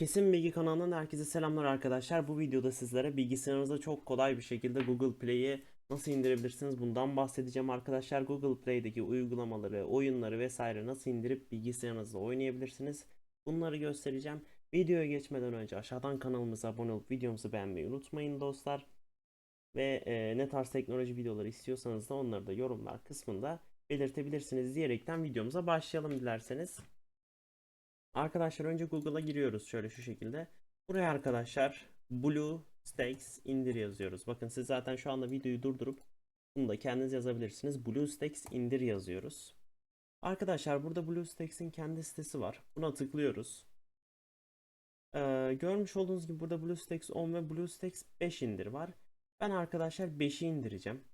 Kesin Bilgi kanalından herkese selamlar arkadaşlar. Bu videoda sizlere bilgisayarınıza çok kolay bir şekilde Google Play'i nasıl indirebilirsiniz bundan bahsedeceğim arkadaşlar. Google Play'deki uygulamaları, oyunları vesaire nasıl indirip bilgisayarınızda oynayabilirsiniz. Bunları göstereceğim. Videoya geçmeden önce aşağıdan kanalımıza abone olup videomuzu beğenmeyi unutmayın dostlar. Ve e, ne tarz teknoloji videoları istiyorsanız da onları da yorumlar kısmında belirtebilirsiniz diyerekten videomuza başlayalım dilerseniz. Arkadaşlar önce Google'a giriyoruz şöyle şu şekilde. Buraya arkadaşlar BlueStacks indir yazıyoruz. Bakın siz zaten şu anda videoyu durdurup bunu da kendiniz yazabilirsiniz. BlueStacks indir yazıyoruz. Arkadaşlar burada BlueStacks'in kendi sitesi var. Buna tıklıyoruz. Ee, görmüş olduğunuz gibi burada BlueStacks 10 ve BlueStacks 5 indir var. Ben arkadaşlar 5'i indireceğim.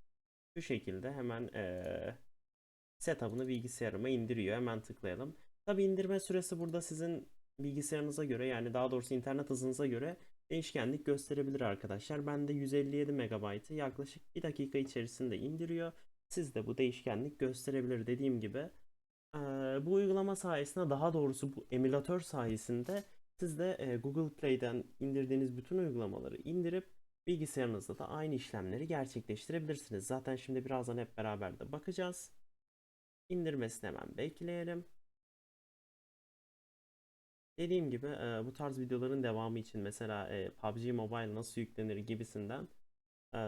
Şu şekilde hemen ee, setup'ını bilgisayarıma indiriyor. Hemen tıklayalım. Tabi indirme süresi burada sizin bilgisayarınıza göre yani daha doğrusu internet hızınıza göre değişkenlik gösterebilir arkadaşlar. Bende 157 MB'ı yaklaşık 1 dakika içerisinde indiriyor. Sizde bu değişkenlik gösterebilir dediğim gibi. Bu uygulama sayesinde daha doğrusu bu emülatör sayesinde siz de Google Play'den indirdiğiniz bütün uygulamaları indirip bilgisayarınızda da aynı işlemleri gerçekleştirebilirsiniz. Zaten şimdi birazdan hep beraber de bakacağız. İndirmesini hemen bekleyelim. Dediğim gibi e, bu tarz videoların devamı için mesela e, PUBG Mobile nasıl yüklenir gibisinden e,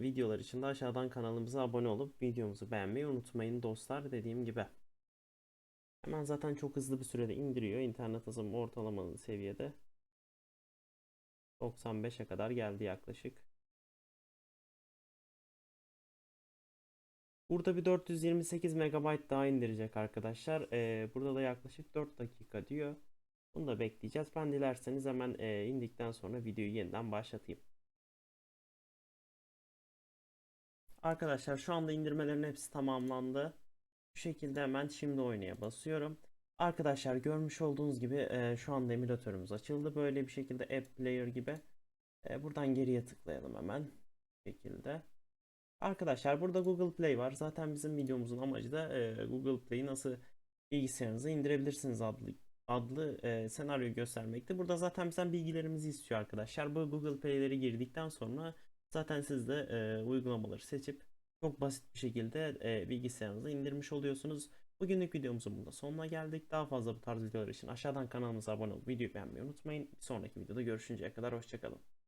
videolar için de aşağıdan kanalımıza abone olup videomuzu beğenmeyi unutmayın dostlar dediğim gibi. Hemen zaten çok hızlı bir sürede indiriyor. İnternet hızım ortalamalı seviyede. 95'e kadar geldi yaklaşık. Burada bir 428 MB daha indirecek arkadaşlar. E, burada da yaklaşık 4 dakika diyor. Bunu da bekleyeceğiz. Ben dilerseniz hemen e, indikten sonra videoyu yeniden başlatayım. Arkadaşlar şu anda indirmelerin hepsi tamamlandı. Bu şekilde hemen şimdi oynaya basıyorum. Arkadaşlar görmüş olduğunuz gibi e, şu anda emülatörümüz açıldı. Böyle bir şekilde App Player gibi. E, buradan geriye tıklayalım hemen. Bu şekilde. Arkadaşlar burada Google Play var. Zaten bizim videomuzun amacı da e, Google Play'i nasıl bilgisayarınıza indirebilirsiniz adlı adlı e, senaryoyu göstermekte. Burada zaten bizden bilgilerimizi istiyor arkadaşlar. Bu Google Play'leri girdikten sonra zaten siz de e, uygulamaları seçip çok basit bir şekilde e, bilgisayarınıza indirmiş oluyorsunuz. Bugünlük videomuzun burada sonuna geldik. Daha fazla bu tarz videolar için aşağıdan kanalımıza abone olup videoyu beğenmeyi unutmayın. Bir sonraki videoda görüşünceye kadar hoşçakalın.